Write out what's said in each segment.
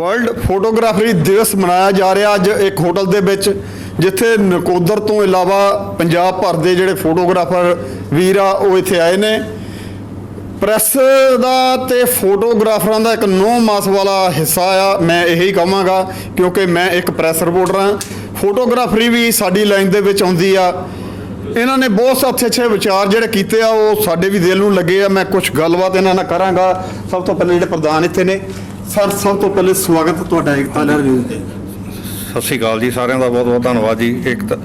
World photography ਦਿਵਸ ਮਨਾਇਆ ਜਾ ਰਿਹਾ ਅੱਜ ਇੱਕ ਹੋਟਲ ਦੇ ਵਿੱਚ, ਜਿੱਥੇ ਨਕੋਦਰ ਤੋਂ ਇਲਾਵਾ ਪੰਜਾਬ ਭਰ ਦੇ ਜਿਹੜੇ ਫੋਟੋਗ੍ਰਾਫਰ ਵੀਰ ਆ, ਉਹ ਇੱਥੇ ਆਏ ਨੇ। ਪ੍ਰੈਸ ਦਾ ਤੇ ਫੋਟੋਗ੍ਰਾਫਰਾਂ ਦਾ ਇੱਕ ਨੌ ਮਾਸ ਵਾਲਾ ਹਿੱਸਾ ਆ, ਮੈਂ ਇਹੀ ਕਹਾਂਗਾ, ਕਿਉਂਕਿ ਮੈਂ ਇੱਕ ਪ੍ਰੈਸ ਰਿਪੋਰਟਰ ਹਾਂ। ਫੋਟੋਗ੍ਰਾਫਰੀ ਵੀ ਸਾਡੀ ਲਾਈਨ ਦੇ ਵਿੱਚ ਆਉਂਦੀ ਆ। ਇਹਨਾਂ ਨੇ ਬਹੁਤ ਅੱਛੇ ਅੱਛੇ ਵਿਚਾਰ ਜਿਹੜੇ ਕੀਤੇ ਆ, ਉਹ ਸਾਡੇ ਵੀ ਦਿਲ ਨੂੰ ਲੱਗੇ ਆ। ਮੈਂ ਕੁਝ ਗੱਲਬਾਤ ਇਹਨਾਂ ਨਾਲ ਕਰਾਂਗਾ। ਸਭ ਤੋਂ ਪਹਿਲਾਂ ਜਿਹੜੇ ਪ੍ਰਧਾਨ ਇੱਥੇ ਨੇ ਸਰ ਸਭ ਤੋਂ ਪਹਿਲੇ ਸਵਾਗਤ ਤੁਹਾਡਾ ਏਕਤਾ ਲਹਿਰ ਜੀ ਸਤਿ ਸ਼੍ਰੀ ਅਕਾਲ ਜੀ ਸਾਰਿਆਂ ਦਾ ਬਹੁਤ ਬਹੁਤ ਧੰਨਵਾਦ ਜੀ। ਇੱਕ ਤਾਂ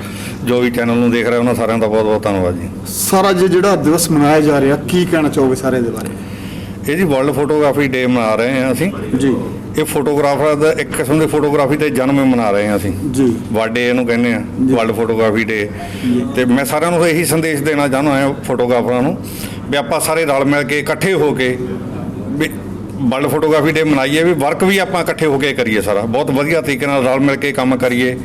ਜੋ ਵੀ ਚੈਨਲ ਨੂੰ ਦੇਖ ਰਿਹਾ ਉਹਨਾਂ ਸਾਰਿਆਂ ਦਾ ਬਹੁਤ ਬਹੁਤ ਧੰਨਵਾਦ ਜੀ। ਸਾਰਾ ਜੇ ਜਿਹੜਾ ਦਿਵਸ ਮਨਾਇਆ ਜਾ ਰਿਹਾ ਕੀ ਕਹਿਣਾ ਚਾਹੋਗੇ ਸਾਰੇ ਦੇ ਬਾਰੇ? ਇਹ ਜੀ ਵਰਲਡ ਫੋਟੋਗ੍ਰਾਫੀ ਡੇ ਮਨਾ ਰਹੇ ਹਾਂ ਅਸੀਂ। ਜੀ। ਇਹ ਫੋਟੋਗ੍ਰਾਫਰ ਦਾ ਇੱਕ ਕਿਸਮ ਦੇ ਫੋਟੋਗ੍ਰਾਫੀ ਤੇ ਜਨਮ ਮਨਾ ਰਹੇ ਹਾਂ ਅਸੀਂ। ਜੀ। ਬਰਥਡੇ ਇਹਨੂੰ ਕਹਿੰਦੇ ਆ ਵਰਲਡ ਫੋਟੋਗ੍ਰਾਫੀ ਡੇ ਤੇ ਮੈਂ ਸਾਰਿਆਂ ਨੂੰ ਇਹੀ ਸੰਦੇਸ਼ ਦੇਣਾ ਚਾਹੁੰਦਾ ਹਾਂ ਫੋਟੋਗ੍ਰਾਫਰਾਂ ਨੂੰ ਵੀ ਆਪਾਂ ਸਾਰੇ ਰਲ ਮਿਲ ਕੇ ਇਕੱਠੇ ਹੋ ਕੇ ਵਰਲਡ ਫੋਟੋਗ੍ਰਾਫੀ ਡੇ ਮਨਾਈਏ ਵੀ ਵਰਕ ਵੀ ਆਪਾਂ ਇਕੱਠੇ ਹੋ ਕੇ ਕਰੀਏ ਸਾਰਾ। ਬਹੁਤ ਵਧੀਆ ਤਰੀਕੇ ਨਾਲ ਰਲ ਮਿਲ ਕੇ ਕੰਮ ਕਰੀਏ।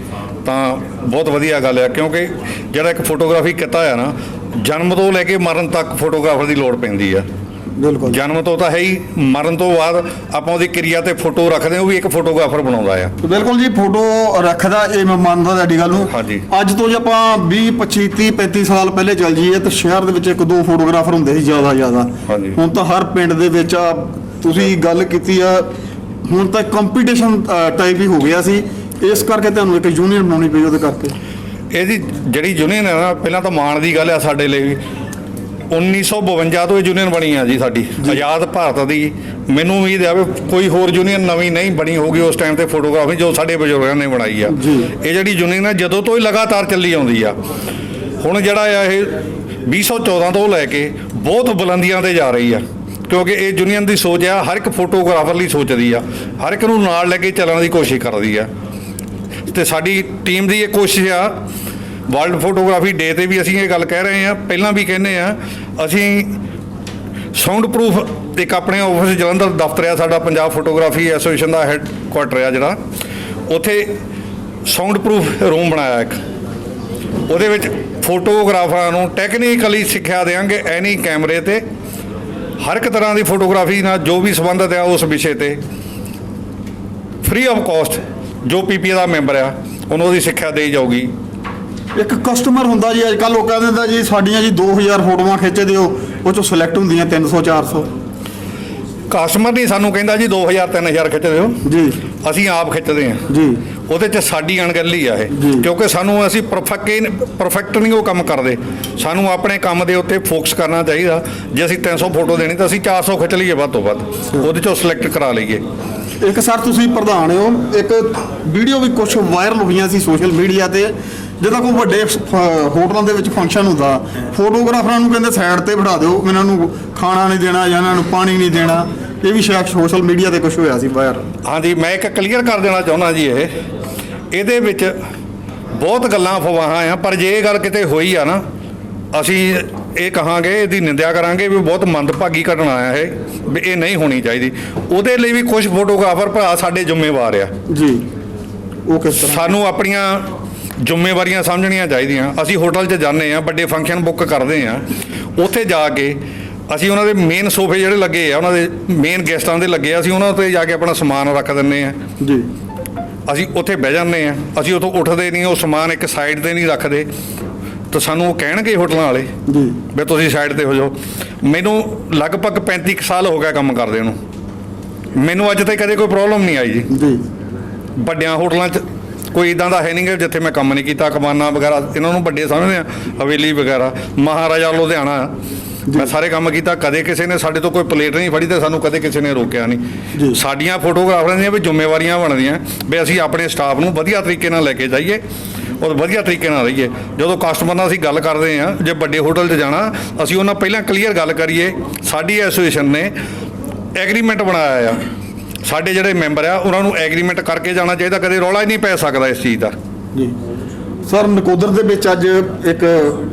ਤਾਂ ਬਹੁਤ ਵਧੀਆ ਗੱਲ ਆ ਕਿਉਂਕਿ ਜਿਹੜਾ ਇੱਕ ਫੋਟੋਗ੍ਰਾਫੀ ਕੀਤਾ ਆ ਨਾ ਜਨਮ ਤੋਂ ਲੈ ਕੇ ਮਰਨ ਤੱਕ ਫੋਟੋਗ੍ਰਾਫਰ ਦੀ ਲੋੜ ਪੈਂਦੀ ਆ। ਬਿਲਕੁਲ। ਜਨਮ ਤੋਂ ਤਾਂ ਹੈ ਹੀ ਮਰਨ ਤੋਂ ਬਾਅਦ ਆਪਾਂ ਉਹਦੀ ਕਿਰਿਆ ਤੇ ਫੋਟੋ ਰੱਖਦੇ ਹਾਂ ਉਹ ਵੀ ਇੱਕ ਫੋਟੋਗ੍ਰਾਫਰ ਬਣਾਉਂਦਾ ਆ। ਬਿਲਕੁਲ ਜੀ ਫੋਟੋ ਰੱਖਦਾ ਇਹ ਮੈਂ ਮੰਨਦਾ ਤੁਹਾਡੀ ਗੱਲ ਨੂੰ। ਹਾਂਜੀ। ਅੱਜ ਤੋਂ ਜੇ ਆਪਾਂ 20 25 30 35 ਸਾਲ ਪਹਿਲੇ ਚੱਲ ਜਾਈਏ ਤਾਂ ਸ਼ਹਿਰ ਦੇ ਵਿੱਚ ਇੱਕ ਦੋ ਫੋਟੋਗ੍ਰਾਫਰ ਹੁੰਦੇ ਸੀ ਜ਼ਿਆਦਾ ਜ਼ਿਆਦਾ। ਹੁਣ ਤਾਂ ਹਰ ਪਿੰਡ ਦੇ ਵਿੱਚ ਤੁਸੀਂ ਗੱਲ ਕੀਤੀ ਆ ਹੁਣ ਤਾਂ ਕੰਪੀਟੀਸ਼ਨ ਟਾਈਪ ਹੀ ਹੋ ਗਿਆ ਸੀ। ਇਸ ਕਰਕੇ ਤੁਹਾਨੂੰ ਇੱਕ ਯੂਨੀਅਨ ਬਣਾਉਣੀ ਪਈ ਉਹਦੇ ਕਰਕੇ। ਇਹਦੀ ਜਿਹੜੀ ਯੂਨੀਅਨ ਹੈ ਨਾ ਪਹਿਲਾਂ ਤਾਂ ਮਾਣ ਦੀ ਗੱਲ ਆ ਸਾਡੇ ਲਈ। ਵੀ 1952 ਤੋਂ ਇਹ ਯੂਨੀਅਨ ਬਣੀ ਆ ਜੀ ਸਾਡੀ ਆਜ਼ਾਦ ਭਾਰਤ ਦੀ। ਮੈਨੂੰ ਉਮੀਦ ਹੈ ਵੀ ਕੋਈ ਹੋਰ ਯੂਨੀਅਨ ਨਵੀਂ ਨਹੀਂ ਬਣੀ ਹੋਗੀ ਉਸ ਟਾਈਮ ਤੇ ਫੋਟੋਗ੍ਰਾਫੀ ਜੋ ਸਾਡੇ ਬਜ਼ੁਰਗਾਂ ਨੇ ਬਣਾਈ ਆ। ਇਹ ਜਿਹੜੀ ਯੂਨੀਅਨ ਹੈ ਜਦੋਂ ਤੋਂ ਹੀ ਲਗਾਤਾਰ ਚੱਲੀ ਆਉਂਦੀ ਆ। ਹੁਣ ਜਿਹੜਾ ਆ ਇਹ 2014 ਤੋਂ ਲੈ ਕੇ ਬਹੁਤ ਬੁਲੰਦੀਆਂ ਤੇ ਜਾ ਰਹੀ ਆ। ਕਿਉਂਕਿ ਇਹ ਯੂਨੀਅਨ ਦੀ ਸੋਚ ਆ, ਹਰ ਇੱਕ ਫੋਟੋਗ੍ਰਾਫਰ ਲਈ ਸੋਚਦੀ ਆ, ਹਰ ਇੱਕ ਨੂੰ ਨਾਲ ਲੈ ਕੇ ਚੱਲਣ ਦੀ ਕੋਸ਼ਿਸ਼ ਕਰਦੀ ਆ। ਤੇ ਸਾਡੀ ਟੀਮ ਦੀ ਇਹ ਕੋਸ਼ਿਸ਼ ਆ, ਵਰਲਡ ਫੋਟੋਗ੍ਰਾਫੀ ਡੇ ਤੇ ਵੀ ਅਸੀਂ ਇਹ ਗੱਲ ਕਹਿ ਰਹੇ ਹਾਂ ਪਹਿਲਾਂ ਵੀ ਕਹਿੰਦੇ ਆ, ਅਸੀਂ ਸਾਊਂਡ ਪ੍ਰੂਫ ਇੱਕ ਆਪਣੇ ਆਫਿਸ ਜਲੰਧਰ ਦਫ਼ਤਰ ਆ, ਸਾਡਾ ਪੰਜਾਬ ਫੋਟੋਗ੍ਰਾਫੀ ਐਸੋਸੀਏਸ਼ਨ ਦਾ ਹੈੱਡ ਕੁਆਟਰ ਆ ਜਿਹੜਾ, ਉੱਥੇ ਸਾਊਂਡ ਪ੍ਰੂਫ ਰੂਮ ਬਣਾਇਆ ਇੱਕ। ਉਹਦੇ ਵਿੱਚ ਫੋਟੋਗ੍ਰਾਫਰਾਂ ਨੂੰ ਟੈਕਨੀਕਲੀ ਸਿੱਖਿਆ ਦੇਵਾਂਗੇ ਐਨੀ ਕੈਮਰੇ ਤੇ ਹਰ ਇੱਕ ਤਰ੍ਹਾਂ ਦੀ ਫੋਟੋਗ੍ਰਾਫੀ ਨਾਲ ਜੋ ਵੀ ਸੰਬੰਧਿਤ ਆ ਉਸ ਵਿਸ਼ੇ ਤੇ। ਫ੍ਰੀ ਆਫ ਕਾਸਟ ਜੋ ਪੀਪੀ ਦਾ ਮੈਂਬਰ ਆ, ਉਹਨੂੰ ਉਹਦੀ ਸਿੱਖਿਆ ਦੇਈ ਜਾਊਗੀ। ਇੱਕ ਕਸਟਮਰ ਹੁੰਦਾ ਜੀ, ਅੱਜ ਕੱਲ ਲੋਕਾਂ ਦੇ ਦਿੰਦਾ ਜੀ, ਸਾਡੀਆਂ ਜੀ 2000 ਫੋਟੋਆਂ ਖਿੱਚ ਦਿਓ ਉਹ ਚੋਂ ਸਿਲੈਕਟ ਹੁੰਦੀਆਂ 300 400 ਕਸਟਮਰ ਨਹੀਂ ਸਾਨੂੰ ਕਹਿੰਦਾ ਜੀ 2000 3000 ਖਿੱਚ ਦਿਓ ਜੀ। ਅਸੀਂ ਆਪ ਖਿੱਚਦੇ ਹਾਂ। ਜੀ। ਉਹਦੇ 'ਚ ਸਾਡੀ ਅਣਗਹਿਲੀ ਆ ਇਹ। ਕਿਉਂਕਿ ਸਾਨੂੰ ਅਸੀਂ ਪਰਫੈਕਟ ਪਰਫੈਕਟ ਨਹੀਂ ਉਹ ਕੰਮ ਕਰਦੇ। ਸਾਨੂੰ ਆਪਣੇ ਕੰਮ ਦੇ ਉੱਤੇ ਫੋਕਸ ਕਰਨਾ ਚਾਹੀਦਾ। ਜੇ ਅਸੀਂ 300 ਫੋਟੋ ਦੇਣੀ ਤਾਂ ਅਸੀਂ 400 ਖਿੱਚ ਲਈਏ ਵੱਧ ਤੋਂ ਵੱਧ। ਉਹਦੇ 'ਚੋਂ ਸਿਲੈਕਟ ਕਰਾ ਲਈਏ। ਇੱਕ ਸਰ ਤੁਸੀਂ ਪ੍ਰਧਾਨ ਹੋ। ਇੱਕ ਵੀਡੀਓ ਵੀ ਕੁਝ ਵਾਇਰਲ ਹੋਈਆਂ ਸੀ ਸੋਸ਼ਲ ਮੀਡੀਆ ਤੇ। ਜਦੋਂ ਕੋਈ ਵੱਡੇ ਹੋਟਲਾਂ ਦੇ ਵਿੱਚ ਫੰਕਸ਼ਨ ਹੁੰਦਾ। ਫੋਟੋਗ੍ਰਾਫਰਾਂ ਨੂੰ ਕਹਿੰਦੇ ਸਾਈਡ ਤੇ ਬਿਠਾ ਦਿਓ। ਇਹਨਾਂ ਨੂੰ ਖਾਣਾ ਨਹੀਂ ਦੇਣਾ ਜਾਂ ਇਹਨਾਂ ਨੂੰ ਪਾਣੀ ਨਹੀਂ ਦੇਣਾ। ਇਹ ਵੀ ਸ਼ਾਇਦ ਸੋਸ਼ਲ ਮੀਡੀਆ ਤੇ ਕੁਝ ਹੋਇਆ ਸੀ ਵਾਇਰਲ ਹਾਂਜੀ ਮੈਂ ਇੱਕ ਕਲੀਅਰ ਕਰ ਦੇਣਾ ਚਾਹੁੰਦਾ ਜੀ ਇਹ। ਇਹਦੇ ਵਿੱਚ ਬਹੁਤ ਗੱਲਾਂ ਅਫਵਾਹਾਂ ਆ ਪਰ ਜੇ ਇਹ ਗੱਲ ਕਿਤੇ ਹੋਈ ਆ ਨਾ ਅਸੀਂ ਇਹ ਕਹਾਂਗੇ ਇਹਦੀ ਨਿੰਦਿਆ ਕਰਾਂਗੇ ਵੀ ਬਹੁਤ ਮੰਦਭਾਗੀ ਘਟਨਾ ਆ ਇਹ ਵੀ ਇਹ ਨਹੀਂ ਹੋਣੀ ਚਾਹੀਦੀ। ਉਹਦੇ ਲਈ ਵੀ ਕੁਝ ਫੋਟੋਗ੍ਰਾਫਰ ਭਰਾ ਸਾਡੇ ਜ਼ਿੰਮੇਵਾਰ ਆ। ਜੀ। ਉਹ ਕਿਸ ਤਰ੍ਹਾਂ? ਸਾਨੂੰ ਆਪਣੀਆਂ ਜ਼ਿੰਮੇਵਾਰੀਆਂ ਸਮਝਣੀਆਂ ਚਾਹੀਦੀਆਂ। ਅਸੀਂ ਹੋਟਲ 'ਚ ਜਾਂਦੇ ਆ ਵੱਡੇ ਫੰਕਸ਼ਨ ਬੁੱਕ ਕਰਦੇ ਆ। ਉੱਥੇ ਜਾ ਕੇ ਅਸੀਂ ਉਹਨਾਂ ਦੇ ਮੇਨ ਸੋਫੇ ਜਿਹੜੇ ਲੱਗੇ ਆ ਉਹਨਾਂ ਦੇ ਮੇਨ ਗੈਸਟਾਂ ਦੇ ਲੱਗੇ ਆ ਅਸੀਂ ਉਹਨਾਂ ਤੇ ਜਾ ਕੇ ਆਪਣਾ ਸਮਾਨ ਰੱਖ ਦਿੰਨੇ ਆ। ਜੀ। ਅਸੀਂ ਉੱਥੇ ਬਹਿ ਜਾਂਦੇ ਆ ਅਸੀਂ ਉੱਥੋਂ ਉੱਠਦੇ ਨਹੀਂ ਉਹ ਸਮਾਨ ਇੱਕ ਸਾਈਡ ਤੇ ਨਹੀਂ ਰੱਖਦੇ। ਤਾਂ ਸਾਨੂੰ ਉਹ ਕਹਿਣਗੇ ਹੋਟਲਾਂ ਵਾਲੇ ਜੀ। ਵੀ ਤੁਸੀਂ ਸਾਈਡ ਤੇ ਹੋ ਜਾਓ। ਮੈਨੂੰ ਲਗਭਗ 35 ਕੁ ਸਾਲ ਹੋ ਗਿਆ ਕੰਮ ਕਰਦੇ ਨੂੰ। ਮੈਨੂੰ ਅੱਜ ਤੱਕ ਕਦੇ ਕੋਈ ਪ੍ਰੋਬਲਮ ਨਹੀਂ ਆਈ ਜੀ। ਜੀ। ਵੱਡਿਆਂ ਹੋਟਲਾਂ 'ਚ ਕੋਈ ਇਦਾਂ ਦਾ ਹੈ ਨਹੀਂ ਗਾ ਜਿੱਥੇ ਮੈਂ ਕੰਮ ਨਹੀਂ ਕੀਤਾ ਕਮਾਨਾ ਵਗੈਰਾ ਇਹਨਾਂ ਨੂੰ ਵੱਡੇ ਸਮਝਦੇ ਆ ਹਵੇਲੀ ਵਗੈਰਾ। ਮਹਾਰਾਜਾ ਲੁਧਿਆਣਾ ਮੈਂ ਸਾਰੇ ਕੰਮ ਕੀਤਾ ਕਦੇ ਕਿਸੇ ਨੇ ਸਾਡੇ ਤੋਂ ਕੋਈ ਪਲੇਟ ਨਹੀਂ ਫੜੀ ਤੇ ਸਾਨੂੰ ਕਦੇ ਕਿਸੇ ਨੇ ਰੋਕਿਆ। ਨਹੀਂ। ਸਾਡੀਆਂ ਫੋਟੋਗ੍ਰਾਫਰਾਂ ਦੀਆਂ ਵੀ ਜ਼ਿੰਮੇਵਾਰੀਆਂ ਬਣਦੀਆਂ ਵੀ ਅਸੀਂ ਆਪਣੇ ਸਟਾਫ ਨੂੰ ਵਧੀਆ ਤਰੀਕੇ ਨਾਲ ਲੈ ਕੇ ਜਾਈਏ ਔਰ ਵਧੀਆ ਤਰੀਕੇ ਨਾਲ ਰਹੀਏ। ਜਦੋਂ ਕਸਟਮਰ ਨਾਲ ਅਸੀਂ ਗੱਲ ਕਰਦੇ ਆ ਜੇ ਵੱਡੇ ਹੋਟਲ 'ਚ ਜਾਣਾ ਅਸੀਂ ਉਹਨਾਂ ਪਹਿਲਾਂ ਕਲੀਅਰ ਗੱਲ ਕਰੀਏ ਸਾਡੀ ਐਸੋਸੀਏਸ਼ਨ ਨੇ ਐਗਰੀਮੈਂਟ ਬਣਾਇਆ ਆ। ਸਾਡੇ ਜਿਹੜੇ ਮੈਂਬਰ ਆ ਉਹਨਾਂ ਨੂੰ ਐਗਰੀਮੈਂਟ ਕਰਕੇ ਜਾਣਾ ਚਾਹੀਦਾ ਕਦੇ ਰੌਲਾ ਹੀ ਨਹੀਂ ਪੈ ਸਕਦਾ ਇਸ ਚੀਜ਼ ਦਾ। ਜੀ। ਸਰ ਨਕੋਦਰ ਦੇ ਵਿੱਚ ਅੱਜ ਇੱਕ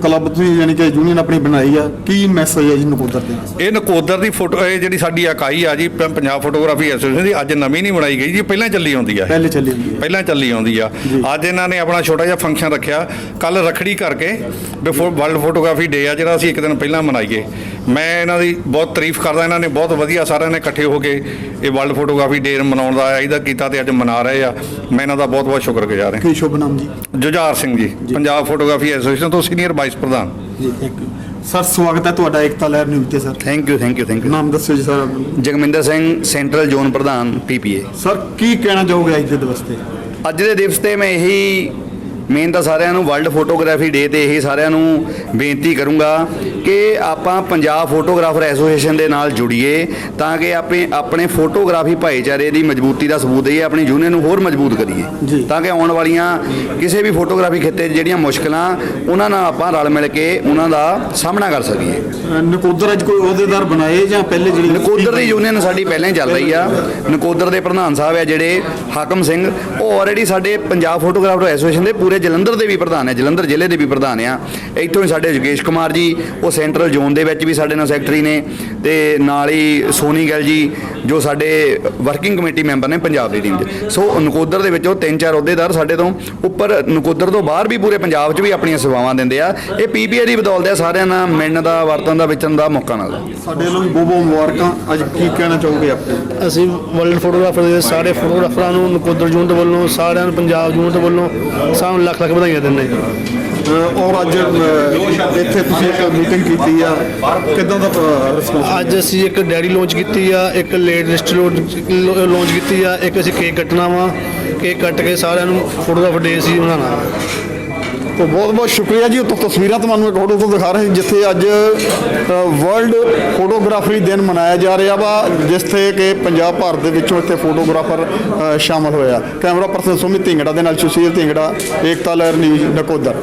ਕਲੱਬ ਤੁਸੀਂ ਯਾਨੀ ਕਿ ਯੂਨੀਅਨ ਆਪਣੀ ਬਣਾਈ ਆ। ਕੀ ਮੈਸੇਜ ਹੈ ਜੀ ਨਕੋਦਰ ਦੇ? ਇਹ ਨਕੋਦਰ ਦੀ ਫੋਟੋ ਇਹ ਜਿਹੜੀ ਸਾਡੀ ਇਕਾਈ ਆ ਜੀ ਪ- ਪੰਜਾਬ ਫੋਟੋਗ੍ਰਾਫੀ ਐਸੋਸੀਏਸ਼ਨ ਦੀ ਅੱਜ ਨਵੀਂ ਨਹੀਂ ਬਣਾਈ ਗਈ ਜੀ ਪਹਿਲਾਂ ਚੱਲੀ ਆਉਂਦੀ ਆ। ਇਹ। ਪਹਿਲੇ ਚੱਲੀ ਹੁੰਦੀ ਹੈ ਪਹਿਲਾਂ ਚੱਲੀ ਆਉਂਦੀ ਆ। ਅੱਜ ਇਹਨਾਂ ਨੇ ਆਪਣਾ ਛੋਟਾ ਜਿਹਾ ਫੰਕਸ਼ਨ ਰੱਖਿਆ। ਕੱਲ ਰਖੜੀ ਕਰਕੇ ਬਿਫੋਰ ਵਰਲਡ ਫੋਟੋਗ੍ਰਾਫੀ ਡੇ ਆ ਜਿਹੜਾ ਅਸੀਂ ਇੱਕ ਦਿਨ ਪਹਿਲਾਂ ਮਨਾਈਏ। ਮੈਂ ਇਹਨਾਂ ਦੀ ਬਹੁਤ ਤਾਰੀਫ ਕਰਦਾ ਇਹਨਾਂ ਨੇ ਬਹੁਤ ਵਧੀਆ ਸਾਰਿਆਂ ਨੇ ਇਕੱਠੇ ਹੋ ਕੇ ਇਹ ਵਰਲਡ ਫੋਟੋਗ੍ਰਾਫੀ ਡੇ ਮਨਾਉਣ ਦਾ ਇਹਦਾ ਕੀਤਾ ਤੇ ਅੱਜ ਮਨਾ ਰਹੇ ਆ। ਮੈਂ ਇਹਨਾਂ ਦਾ ਬਹੁਤ ਬਹੁਤ ਸ਼ੁਕਰਗੁਜ਼ਾਰ ਹਾਂ। ਕੀ ਸ਼ੁਭ ਨਾਮ ਜੀ? ਜੁਝਾਰ ਸਿੰਘ ਜੀ ਪੰਜਾਬ ਫੋਟੋਗ੍ਰਾਫੀ ਐਸੋਸੀਏਸ਼ਨ ਤੋਂ ਸੀਨੀਅਰ ਵਾਈਸ ਪ੍ਰਧਾਨ ਜੀ ਥੈਂਕ ਯੂ ਸਰ ਸਵਾਗਤ ਹੈ ਤੁਹਾਡਾ ਏਕਤਾ ਲਹਿਰ ਨਿਊਜ਼ ਤੇ sir. Thank you thank you thank you ਨਾਮ ਦੱਸਿਓ ਜੀ sir. Jagminder Singh central zone ਪ੍ਰਧਾਨ ਪੀਪੀਏ ਸਰ ਕੀ ਕਹਿਣਾ ਚਾਹੋਗੇ ਅੱਜ ਦੇ ਦਿਵਸ ਤੇ? ਅੱਜ ਦੇ ਦਿਵਸ ਤੇ ਮੈਂ ਇਹੀ ਮੇਨ ਤਾਂ ਸਾਰਿਆਂ ਨੂੰ ਵਰਲਡ ਫੋਟੋਗ੍ਰਾਫੀ ਡੇ ਤੇ ਇਹੀ ਸਾਰਿਆਂ ਨੂੰ ਬੇਨਤੀ ਕਰੂੰਗਾ ਕਿ ਆਪਾਂ ਪੰਜਾਬ ਫੋਟੋਗ੍ਰਾਫਰ ਐਸੋਸੀਏਸ਼ਨ ਦੇ ਨਾਲ ਜੁੜੀਏ ਤਾਂ ਕਿ ਆਪਣੇ ਆਪਣੇ ਫੋਟੋਗ੍ਰਾਫੀ ਭਾਈਚਾਰੇ ਦੀ ਮਜ਼ਬੂਤੀ ਦਾ ਸਬੂਤ ਦਈਏ ਆਪਣੀ ਯੂਨੀਅਨ ਨੂੰ ਹੋਰ ਮਜ਼ਬੂਤ। ਕਰੀਏ। ਤਾਂ ਕਿ ਆਉਣ ਵਾਲੀਆਂ ਕਿਸੇ ਵੀ ਫੋਟੋਗ੍ਰਾਫੀ ਖਿੱਤੇ 'ਚ ਜਿਹੜੀਆਂ ਮੁਸ਼ਕਲਾਂ ਉਹਨਾਂ ਨਾਲ ਆਪਾਂ ਰਲ ਮਿਲ ਕੇ ਉਹਨਾਂ ਦਾ ਸਾਹਮਣਾ ਕਰ ਸਕੀਏ। ਨਕੋਦਰ ਅੱਜ ਕੋਈ ਅਹੁਦੇਦਾਰ ਬਣਾਏ ਜਾਂ ਪਹਿਲੇ ਜਿਹੜੀ ਨਕੋਦਰ ਦੀ ਯੂਨੀਅਨ ਸਾਡੀ ਪਹਿਲਾਂ ਹੀ ਚੱਲ ਰਹੀ ਆ। ਨਕੋਦਰ ਦੇ ਪ੍ਰਧਾਨ ਸਾਹਿਬ ਆ ਜਿਹੜੇ ਹਾਕਮ ਸਿੰਘ ਉਹ ਆਲਰੇਡੀ ਸਾਡੇ ਪੰਜਾਬ ਫੋਟੋਗ੍ਰਾਫਰ ਐਸੋਸੀਏਸ਼ਨ ਦੇ ਪੂਰੇ ਜਲੰਧਰ ਦੇ ਵੀ ਪ੍ਰਧਾਨ ਹੈ ਜਲੰਧਰ ਜ਼ਿਲ੍ਹੇ ਦੇ ਵੀ ਪ੍ਰਧਾਨ ਆ ਇੱਥੋਂ ਹੀ ਸਾਡੇ ਯੋਗੇਸ਼ ਕੁਮਾਰ ਜੀ ਉਹ ਸੈਂਟਰਲ ਜ਼ੋਨ ਦੇ ਵਿੱਚ ਵੀ ਸਾਡੇ ਨਾਲ ਸੈਕਟਰੀ ਨੇ ਤੇ ਨਾਲ ਹੀ ਸੋਨੀ ਗਿੱਲ ਜੀ ਜੋ ਸਾਡੇ ਵਰਕਿੰਗ ਕਮੇਟੀ ਮੈਂਬਰ ਨੇ ਪੰਜਾਬ ਦੀ ਟੀਮ 'ਚ ਸੋ ਨਕੋਦਰ ਦੇ ਵਿੱਚੋਂ ਤਿੰਨ ਚਾਰ ਅਹੁਦੇਦਾਰ ਸਾਡੇ ਤੋਂ ਉੱਪਰ ਨਕੋਦਰ ਤੋਂ ਬਾਹਰ ਵੀ ਪੂਰੇ ਪੰਜਾਬ 'ਚ ਵੀ ਆਪਣੀਆਂ ਸੇਵਾਵਾਂ ਦਿੰਦੇ ਆ। ਇਹ ਪੀਪੀਏ ਦੀ ਬਦੌਲਤ ਹੈ ਸਾਰਿਆਂ ਨਾਲ ਮਿਲਣ ਦਾ ਵਰਤਨ ਦਾ ਵਿਚਰਨ ਦਾ ਮੌਕਾ ਮਿਲਦਾ ਸਾਡੇ ਵੱਲੋਂ ਬਹੁਤ ਬਹੁਤ ਮੁਬਾਰਕਾਂ। ਅੱਜ ਕੀ ਕਹਿਣਾ ਚਾਹੋਗੇ ਆਪਣੇ ਅਸੀਂ ਵਰਲਡ ਫੋਟੋਗ੍ਰਾਫਰ ਦੇ ਸਾਰੇ ਫੋਟੋਗ੍ਰਾਫਰਾਂ ਨੂੰ ਨਕੋਦਰ ਜੂਨ ਦੇ ਵੱਲੋਂ ਸਾਰਿਆਂ ਨੂੰ ਪੰਜਾਬ ਜੂਨ ਦੇ ਵੱਲੋਂ ਸਾਨੂੰ ਲੱਖ ਲੱਖ ਵਧਾਈਆਂ ਦਿੰਦੇ ਔਰ ਅੱਜ ਇੱਥੇ ਤੁਸੀਂ ਇੱਕ ਮੀਟਿੰਗ ਕੀਤੀ ਆ। ਕਿਦਾਂ ਦਾ ਰਿਸਪੌਂਸ ਅੱਜ ਅਸੀਂ ਇੱਕ ਡੈਰੀ ਲਾਂਚ ਕੀਤੀ ਆ ਇੱਕ ਲੇਟ ਲਿਸਟ ਲਾਂਚ ਕੀਤੀ ਆ ਇੱਕ ਅਸੀਂ ਕੇਕ ਕੱਟਣਾ ਵਾ। ਕੇਕ ਕੱਟ ਕੇ ਸਾਰਿਆਂ ਨੂੰ ਫੋਟੋਗ੍ਰਾਫਰ ਡੇ ਸੀ ਬਣਾਉਣਾ ਤੋਂ ਬਹੁਤ ਬਹੁਤ ਸ਼ੁਕਰੀਆ ਜੀ। ਉਹ ਤਸਵੀਰਾਂ ਤੁਹਾਨੂੰ ਇੱਕ ਫੋਟੋ ਤੋਂ ਦਿਖਾ ਰਹੇ ਜਿੱਥੇ ਅੱਜ ਵਰਲਡ ਫੋਟੋਗ੍ਰਾਫਰੀ ਦਿਨ ਮਨਾਇਆ ਜਾ ਰਿਹਾ ਵਾ ਜਿੱਥੇ ਕਿ ਪੰਜਾਬ ਭਾਰਤ ਦੇ ਵਿੱਚੋਂ ਇੱਥੇ ਫੋਟੋਗ੍ਰਾਫਰ ਅ, ਸ਼ਾਮਲ ਹੋਇਆ। ਕੈਮਰਾ ਪਰਸਨ ਸੁਮਿਤ ਢਿੰਗੜਾ ਦੇ ਨਾਲ ਸੁਸ਼ੀਲ ਢਿੰਗੜਾ ਏਕਤਾ ਲਹਿਰ ਨਿਊਜ਼ ਨਕੋਦਰ।